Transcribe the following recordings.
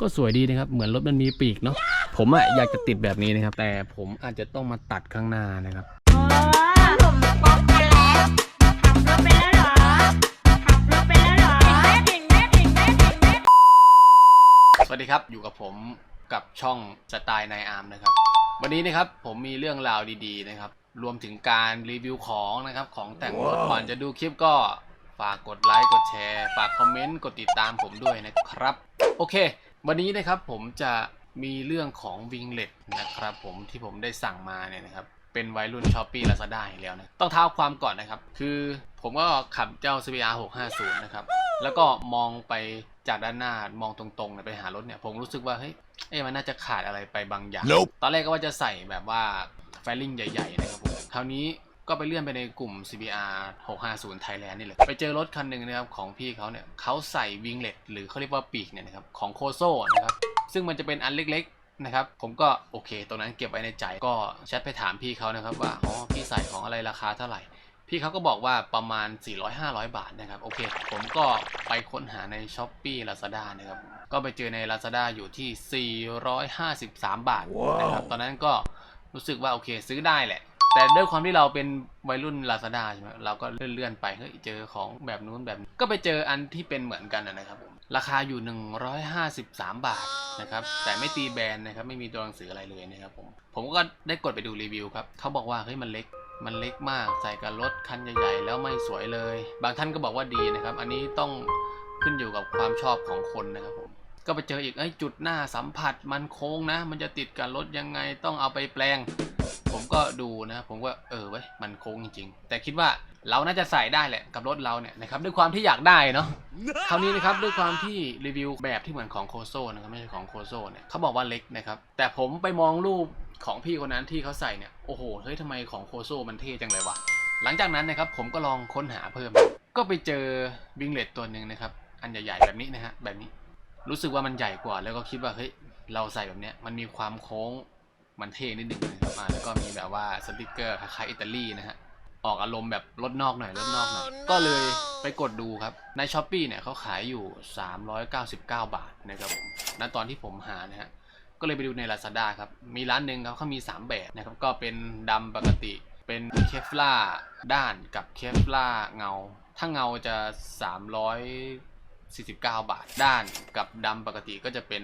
ก็สวยดีนะครับ เหมือนรถมันมีปีกเนาะผมอะอยากจะติดแบบนี้นะครับ แต่ผมอาจจะต้องมาตัดข้างหน้านะครับอ๋อผมปอกกันแล้วขับรถไปแล้วเหรอขับรถไปแล้วเหรอถึงแม่ถึงแม่ถึงแม่ถึงแม่สวัสดีครับอยู่กับผมกับช่องสไตล์นายอาร์มนะครับ วันนี้นะครับผมมีเรื่องราวดีๆนะครับ รวมถึงการรีวิวของนะครับ ของแต่งรถก่อนจะดูคลิปก็ฝากกดไลค์กดแชร์ ฝากคอมเมนต์ กดติดตามผมด้วยนะครับ โอเค วันนี้นะครับผมจะมีเรื่องของวิงเล็ตนะครับผมที่ผมได้สั่งมาเนี่ยนะครับเป็นวัยรุ่นช้อปปี้ลาซาด้าอีกแล้วนะต้องเท้าความก่อนนะครับ คือผมก็ขับเจ้า CBR 650 นะครับ แล้วก็มองไปจากด้านหน้ามองตรงๆเนี่ยไปหารถเนี่ย ผมรู้สึกว่า เฮ้ยเอ๊ะมันน่าจะขาดอะไรไปบางอย่าง Nope ตอนแรกก็ว่าจะใส่แบบว่า แฟลิงใหญ่ ๆ นะครับผมคราวนี้ ก็ไปเลื่อนไปในกลุ่ม CBR 650 Thailand นี่เลยไปเจอรถคันหนึ่งนะครับของพี่เขาเนี่ยเขาใส่วิงเล็ตหรือเขาเรียกว่าปีกเนี่ยนะครับของโคโซนะครับ ซึ่งมันจะเป็นอันเล็กๆนะครับ ผมก็โอเคตรงนั้นเก็บไว้ในใจ ก็แชทไปถามพี่เขานะครับว่า อ๋อ พี่ใส่ของอะไรราคาเท่าไหร่ พี่เขาก็บอกว่าประมาณ 400-500 บาทนะครับ โอเค ผมก็ไปค้นหาใน s h อ p e e Lazada นะครับ ก็ไปเจอใน Lazada อยู่ที่ 453 บาทนะครับ ตอนนั้นก็รู้สึกว่าโอเคซื้อได้แหละ แต่ด้วยความที่เราเป็นวัยรุ่น Lazada ใช่ไหมเราก็เลื่อนๆไปเฮ้ยเจอของแบบนู้นแบบนี้ก็ไปเจออันที่เป็นเหมือนกันนะครับผมราคาอยู่ 153 บาทนะครับแต่ไม่ตีแบรนด์นะครับไม่มีตัวหนังสืออะไรเลยนะครับผมผมก็ได้กดไปดูรีวิวครับเขาบอกว่าเฮ้ยมันเล็กมันเล็กมากใส่กับรถคันใหญ่ๆแล้วไม่สวยเลย บางท่านก็บอกว่าดีนะครับ อันนี้ต้องขึ้นอยู่กับความชอบของคนนะครับผมก็ไปเจออีกไอ้จุดหน้าสัมผัสมันโค้งนะ มันจะติดกับรถยังไงต้องเอาไปแปลง ผมก็ดูนะผมก็เออเว้ยมันโค้งจริงๆ แต่คิดว่าเราน่าจะใส่ได้แหละกับรถเราเนี่ยนะครับด้วยความที่อยากได้เนาะคราวนี้นะครับด้วยความที่รีวิวแบบที่เหมือนของโคโซนะครับไม่ใช่ของโคโซเนี่ยเขาบอกว่าเล็กนะครับแต่ผมไปมองรูปของพี่คนนั้นที่เขาใส่เนี่ยโอ้โหเฮ้ยทำไมของโคโซมันเท่จังเลยวะหลังจากนั้นนะครับผมก็ลองค้นหาเพิ่ม ก็ไปเจอวิงเลตตัวหนึ่งนะครับอันใหญ่ๆแบบนี้นะฮะแบบนี้ รู้สึกว่ามันใหญ่กว่าแล้วก็คิดว่าเฮ้ยเราใส่แบบเนี้ยมันมีความโค้ง มันเท่นิดนึงนะครับอ่าแล้วก็มีแบบว่าสติกเกอร์คล้ายๆอิตาลีนะฮะออกอารมณ์แบบรถนอกหน่อยรถนอกหน่อย ก็เลยไปกดดูครับ ในช้อปปีเนี่ยเขาขายอยู่ 399 บาทนะครับผมณตอนที่ผมหานะฮะก็เลยไปดูใน Lazada ครับ มีร้านหนึ่งครับเขามี 3 แบบนะครับ ก็เป็นดำปกติ เป็นเคฟล่าด้านกับเคฟล่าเงา ถ้าเงาจะ 349 บาท ด้านกับดำปกติก็จะเป็น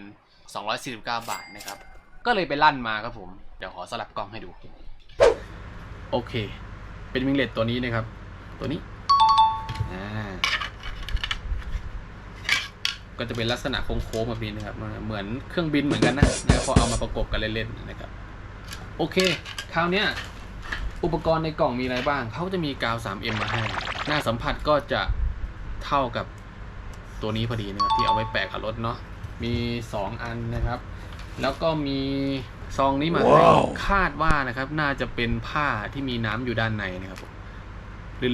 249 บาทนะครับ ก็เลยไปลั่นมาครับผม เดี๋ยวขอสลับกล้องให้ดู โอเค เป็นวิงเลตตัวนี้นะครับ ตัวนี้อ่าก็จะเป็นลักษณะโค้งๆแบบนี้นะครับ เหมือนเครื่องบินเหมือนกันนะนะพอเอามาประกบกันเล่นๆนะครับ โอเค คราวเนี้ยอุปกรณ์ในกล่องมีอะไรบ้าง เขาจะมีกาว 3M มาให้ หน้าสัมผัสก็จะเท่ากับตัวนี้พอดีนะครับที่เอาไว้แปะกับรถเนาะ มี 2 อันนะครับ แล้วก็มีซองนี้มาให้ว้าวคาดว่านะครับ น่าจะเป็นผ้าที่มีน้ำอยู่ด้านในนะครับผม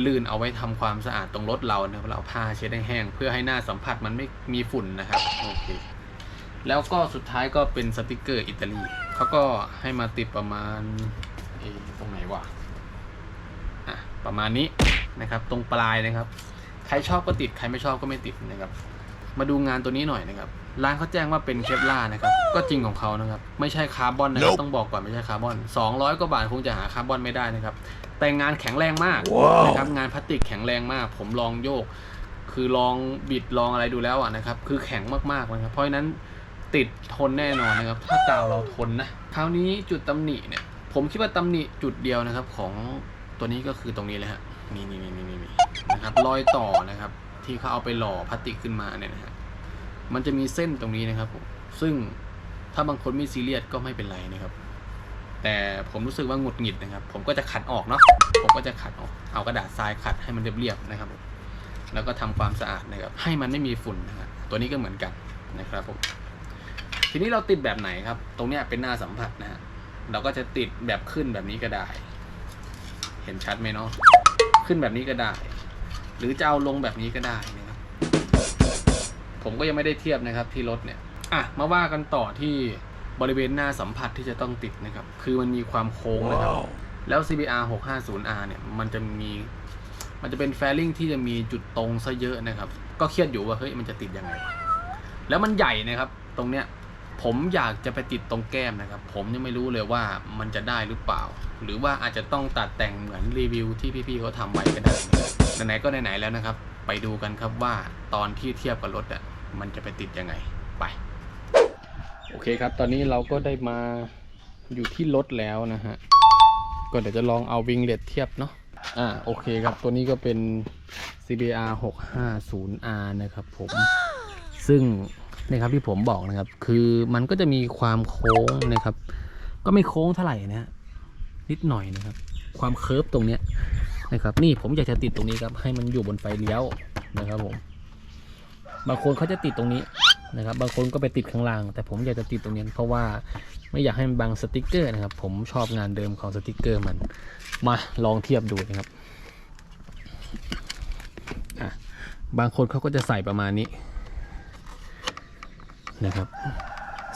ลื่นๆเอาไว้ทำความสะอาดตรงรถเรานะครับเราเอาผ้าเช็ดให้แห้ง เพื่อให้หน้าสัมผัสมันไม่มีฝุ่นนะครับโอเคแล้วก็สุดท้ายก็เป็นสติกเกอร์อิตาลีเขาก็ให้มาติดประมาณเออตรงไหนวะอะประมาณนี้นะครับ ตรงปลายนะครับ ใครชอบก็ติดใครไม่ชอบก็ไม่ติดนะครับ มาดูงานตัวนี้หน่อยนะครับ ร้านเขาแจ้งว่าเป็นเคปล่านะครับ ก็จริงของเขานะครับ ไม่ใช่คาร์บอนนะครับ Nope ต้องบอกก่อนไม่ใช่คาร์บอน 200 กว่าบาทคงจะหาคาร์บอนไม่ได้นะครับ แต่งานแข็งแรงมากว้าวนะครับ งานพลาสติกแข็งแรงมาก ผมลองโยก คือลองบิดลองอะไรดูแล้วอะนะครับ คือแข็งมากๆนะครับ เพราะฉะนั้นติดทนแน่นอนนะครับ ถ้ากาวเราทนนะ คราวนี้จุดตำหนิเนี่ย ผมคิดว่าตำหนิจุดเดียวนะครับของตัวนี้ก็คือตรงนี้เลยฮะ นี่นี่นี่นี่นี่นะครับ รอยต่อนะครับ ที่เขาเอาไปหล่อพลาสติกขึ้นมาเนี่ยนะฮะมันจะมีเส้นตรงนี้นะครับผมซึ่งถ้าบางคนไม่ซีเรียสก็ไม่เป็นไรนะครับ แต่ผมรู้สึกว่าหงุดหงิดนะครับ ผมก็จะขัดออกเนาะผมก็จะขัดออกเอากระดาษทรายขัดให้มันเรียบๆนะครับผมแล้วก็ทำความสะอาดนะครับ ให้มันไม่มีฝุ่นนะครับตัวนี้ก็เหมือนกันนะครับผมทีนี้เราติดแบบไหนครับ ตรงเนี้ยเป็นหน้าสัมผัสนะฮะเราก็จะติดแบบขึ้นแบบนี้ก็ได้ เห็นชัดไหมเนาะขึ้นแบบนี้ก็ได้ รือจะเอาลงแบบนี้ก็ได้นะครับผมก็ยังไม่ได้เทียบนะครับที่รถเนี่ยอะมาว่ากันต่อที่บริเวณหน้าสัมผัสที่จะต้องติดนะครับ คือมันมีความโค้งนะครับว้าวแล้ว CBR 650R เนี่ย มันจะมี มันจะเป็นแฟลิ่งที่จะมีจุดตรงซะเยอะนะครับ ก็เครียดอยู่ว่าเฮ้ยมันจะติดยังไงวะแล้วมันใหญ่นะครับ ตรงเนี้ย ผมอยากจะไปติดตรงแก้มนะครับ ผมยังไม่รู้เลยว่ามันจะได้หรือเปล่า หรือว่าอาจจะต้องตัดแต่งเหมือนรีวิวที่พี่ๆเขาทำไว้ก็ได้นะครับ ไหนๆก็ไหนๆแล้วนะครับ ไปดูกันครับว่าตอนที่เทียบกับรถอะมันจะไปติดยังไงไปโอเคครับ ตอนนี้เราก็ได้มาอยู่ที่รถแล้วนะฮะก็เดี๋ยวจะลองเอาวิงเลตเทียบเนาะอ่าโอเคครับ ตัวนี้ก็เป็น CBR 650R นะครับผม ซึ่งนะครับที่ผมบอกนะครับ คือมันก็จะมีความโค้งนะครับ ก็ไม่โค้งเท่าไหร่นะฮะนิดหน่อยนะครับ ความเคิร์ฟตรงเนี้ย นะครับ นี่ผมอยากจะติดตรงนี้ครับ ให้มันอยู่บนไฟเลี้ยวนะครับผม บางคนเขาจะติดตรงนี้นะครับ บางคนก็ไปติดข้างล่าง แต่ผมอยากจะติดตรงนี้เพราะว่าไม่อยากให้มันบังสติกเกอร์นะครับ ผมชอบงานเดิมของสติกเกอร์มัน มาลองเทียบดูนะครับบางคนเขาก็จะใส่ประมาณนี้นะครับ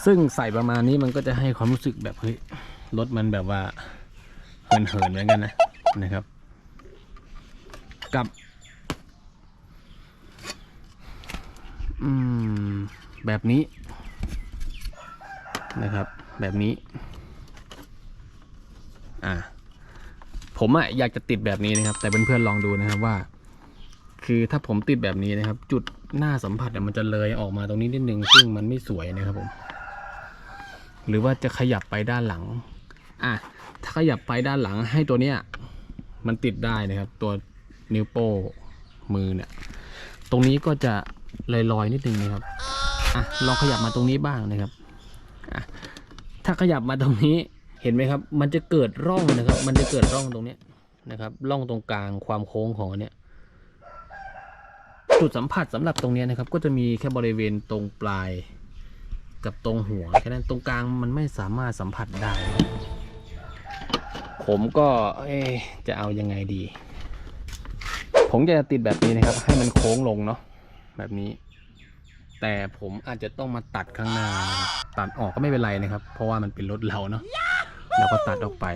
ซึ่งใส่ประมาณนี้มันก็จะให้ความรู้สึกแบบเฮ้ยรถมันแบบว่าเหินเหินเหมือนกันนะนะครับ กับ อืม แบบนี้ นะครับ แบบนี้ อ่า ผมอะอยากจะติดแบบนี้นะครับ แต่เพื่อนๆลองดูนะครับว่า คือถ้าผมติดแบบนี้นะครับ จุดหน้าสัมผัสเนี่ยมันจะเลยออกมาตรงนี้นิดนึงซึ่งมันไม่สวยนะครับผม หรือว่าจะขยับไปด้านหลัง อะถ้าขยับไปด้านหลังให้ตัวเนี้ยมันติดได้นะครับ ตัว นิ้วโป้งมือเนี่ย ตรงนี้ก็จะลอยๆนิดนึงนะครับอะลองขยับมาตรงนี้บ้างนะครับอะถ้าขยับมาตรงนี้เห็นไหมครับ มันจะเกิดร่องนะครับ มันจะเกิดร่องตรงนี้นะครับ ร่องตรงกลางความโค้งของอันเนี้ยจุดสัมผัสสำหรับตรงเนี้ยนะครับ ก็จะมีแค่บริเวณตรงปลายกับตรงหัวแค่นั้นตรงกลางมันไม่สามารถสัมผัสได้ ผมก็เอ๊จะเอายังไงดี ผมจะติดแบบนี้นะครับ ให้มันโค้งลงเนาะแบบนี้ แต่ผมอาจจะต้องมาตัดข้างหน้าตัดออกก็ไม่เป็นไรนะครับ เพราะว่ามันเป็นรถเราเนาะเราก็ตัดออกไป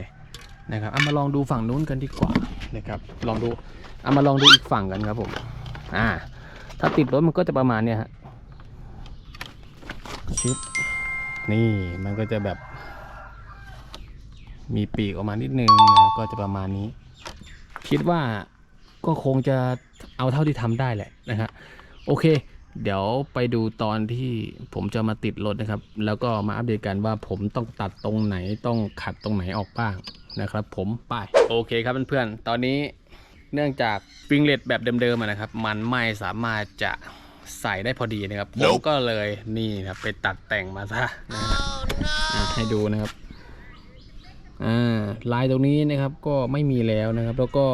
นะครับเอามาลองดูฝั่งนู้นกันดีกว่านะครับ ลองดูเอามาลองดูอีกฝั่งกันครับผม อ่า ถ้าติดรถมันก็จะประมาณเนี้ยฮะชึบนี่มันก็จะแบบ มีปีกออกมานิดนึงก็จะประมาณนี้ คิดว่า ก็คงจะเอาเท่าที่ทำได้แหละนะฮะโอเค เดี๋ยวไปดูตอนที่ผมจะมาติดรถนะครับ แล้วก็มาอัปเดตกันว่าผมต้องตัดตรงไหนต้องขัดตรงไหนออกบ้างนะครับ ผมไปโอเคครับเพื่อนๆตอนนี้เนื่องจากฟิงเลตแบบเดิมๆอะนะครับ มันไม่สามารถจะใส่ได้พอดีนะครับผมก็เลยนี่ครับไปตัดแต่งมาซะนะฮะอะให้ดูนะครับอ่าลายตรงนี้นะครับก็ไม่มีแล้วนะครับ แล้วก็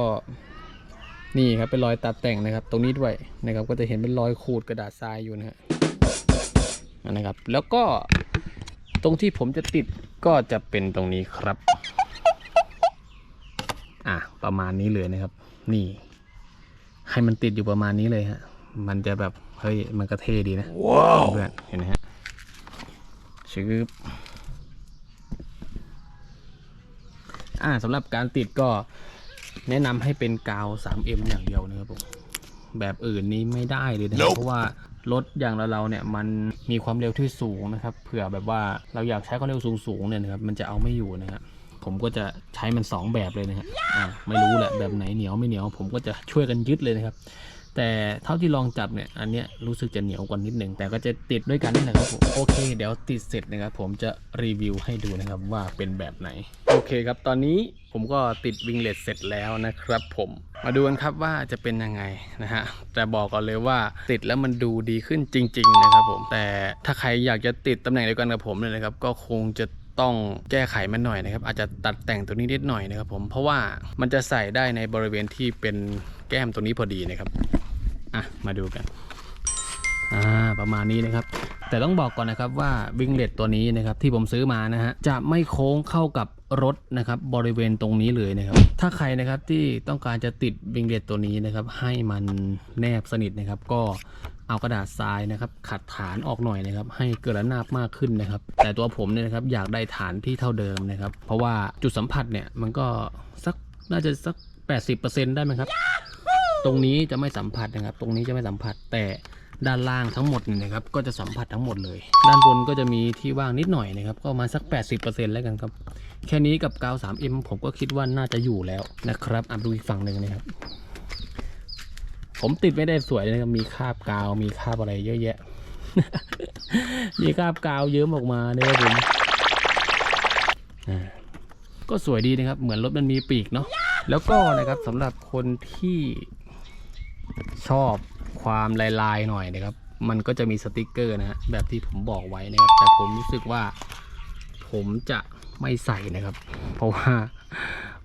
นี่ครับเป็นรอยตัดแต่งนะครับ ตรงนี้ด้วยนะครับ ก็จะเห็นเป็นรอยขูดกระดาษทรายอยู่นะฮะอ่านะครับ แล้วก็ตรงที่ผมจะติดก็จะเป็นตรงนี้ครับ อะประมาณนี้เลยนะครับ นี่ ให้มันติดอยู่ประมาณนี้เลยฮะ มันจะแบบเฮ้ยมันก็เท่ดีนะเพื่อนเห็นไหมฮะชืบอ่าสำหรับการติดก็ แนะนำให้เป็นกาว 3M อย่างเดียวนะครับผมแบบอื่นนี้ไม่ได้เลยนะครับ เพราะว่ารถอย่างเราเราเนี่ยมันมีความเร็วที่สูงนะครับเผื่อแบบว่าเราอยากใช้ความเร็วสูงๆเนี่ยนะครับมันจะเอาไม่อยู่นะครับผมก็จะใช้มัน 2 แบบเลยนะครับอ่าไม่รู้แหละแบบไหนเหนียวไม่เหนียว ผมก็จะช่วยกันยึดเลยนะครับ แต่เท่าที่ลองจับเนี่ยอันเนี้ยรู้สึกจะเหนียวกว่านิดหนึ่งแต่ก็จะติดด้วยกันนี่แหละครับผมโอเค เดี๋ยวติดเสร็จนะครับผมจะรีวิวให้ดูนะครับว่าเป็นแบบไหน โอเคครับตอนนี้ผมก็ติดวิงเลสเสร็จแล้วนะครับผมมาดูกันครับว่าจะเป็นยังไงนะฮะแต่บอกก่อนเลยว่าติดแล้วมันดูดีขึ้นจริง ๆ นะครับผมแต่ถ้าใครอยากจะติดตำแหน่งเดียวกันกับผมเลยนะครับก็คงจะต้องแก้ไขมันหน่อยนะครับ อาจจะตัดแต่งตัวนี้นิดหน่อยนะครับผมเพราะว่ามันจะใส่ได้ในบริเวณที่เป็นแก้มตัวนี้พอดีนะครับ อะมาดูกันอ่าประมาณนี้นะครับ แต่ต้องบอกก่อนนะครับว่าวิงเลตตัวนี้นะครับที่ผมซื้อมานะฮะจะไม่โค้งเข้ากับรถนะครับบริเวณตรงนี้เลยนะครับ ถ้าใครนะครับที่ต้องการจะติดวิงเลตตัวนี้นะครับ ให้มันแนบสนิทนะครับ ก็เอากระดาษทรายนะครับ ขัดฐานออกหน่อยนะครับ ให้เกิดระนาบมากขึ้นนะครับ แต่ตัวผมเนี่ยนะครับอยากได้ฐานที่เท่าเดิมนะครับ เพราะว่าจุดสัมผัสเนี่ยมันก็สักน่าจะสัก 80%ได้ไหมครับ ตรงนี้จะไม่สัมผัสนะครับ ตรงนี้จะไม่สัมผัสแต่ด้านล่างทั้งหมดเนี่ยนะครับ ก็จะสัมผัสทั้งหมดเลย ด้านบนก็จะมีที่ว่างนิดหน่อยนะครับ ก็ประมาสัก 80%แล้วกันครับ แค่นี้กับกาว 3M ผมก็คิดว่าน่าจะอยู่แล้วนะครับอะดูอีกฝั่งหนึ่งนะครับ ผมติดไม่ได้สวยเลยนะครับ มีคราบกาว มีคราบอะไรเยอะแยะ มีคราบกาวเยิ้มออกมาเนี่ยครับผมก็สวยดีนะครับ เหมือนรถมันมีปีกเนาะ แล้วก็นะครับสำหรับคนที่ ชอบความลายลายๆหน่อยนะครับ มันก็จะมีสติกเกอร์นะฮะแบบที่ผมบอกไว้นะครับ แต่ผมรู้สึกว่าผมจะไม่ใส่นะครับ เพราะว่า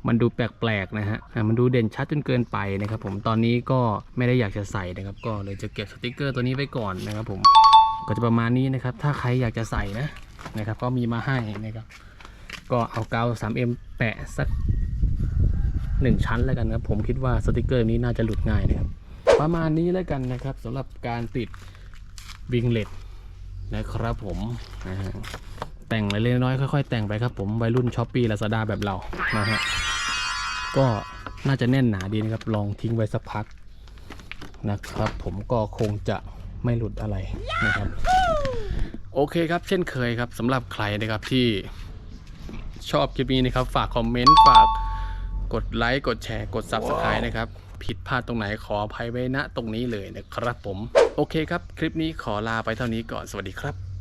มันดูแปลกๆนะฮะ มันดูเด่นชัดจนเกินไปนะครับ ผม ตอนนี้ก็ไม่ได้อยากจะใส่นะครับ ก็เลยจะเก็บสติกเกอร์ตัวนี้ไว้ก่อนนะครับ ผม ก็จะประมาณนี้นะครับ ถ้าใครอยากจะใส่นะนะครับ ก็มีมาให้นะครับ ก็เอากาว 3M แปะสักหนึ่งชั้นแล้วกันครับ ผมคิดว่าสติกเกอร์นี้น่าจะหลุดง่ายนะครับ ประมาณนี้แล้วกันนะครับสำหรับการติดวิงเล็ตนะครับผมนะฮะแต่งเล็กน้อยค่อยๆ แต่งไปครับผมวัยรุ่นช้อปปี้ลาซาด้าแบบเรานะฮะก็น่าจะแน่นหนาดีนะครับ ลองทิ้งไว้สักพักนะครับ ผมก็คงจะไม่หลุดอะไรนะครับ โอเคครับ เช่นเคยครับสำหรับใครนะครับที่ชอบคลิปนี้นะครับ ฝากคอมเมนต์ฝากกดไลค์กดแชร์กด Subscribe นะครับ ผิดพลาดตรงไหนขออภัยไว้ณตรงนี้เลยนะครับผม โอเคครับ คลิปนี้ขอลาไปเท่านี้ก่อนสวัสดีครับ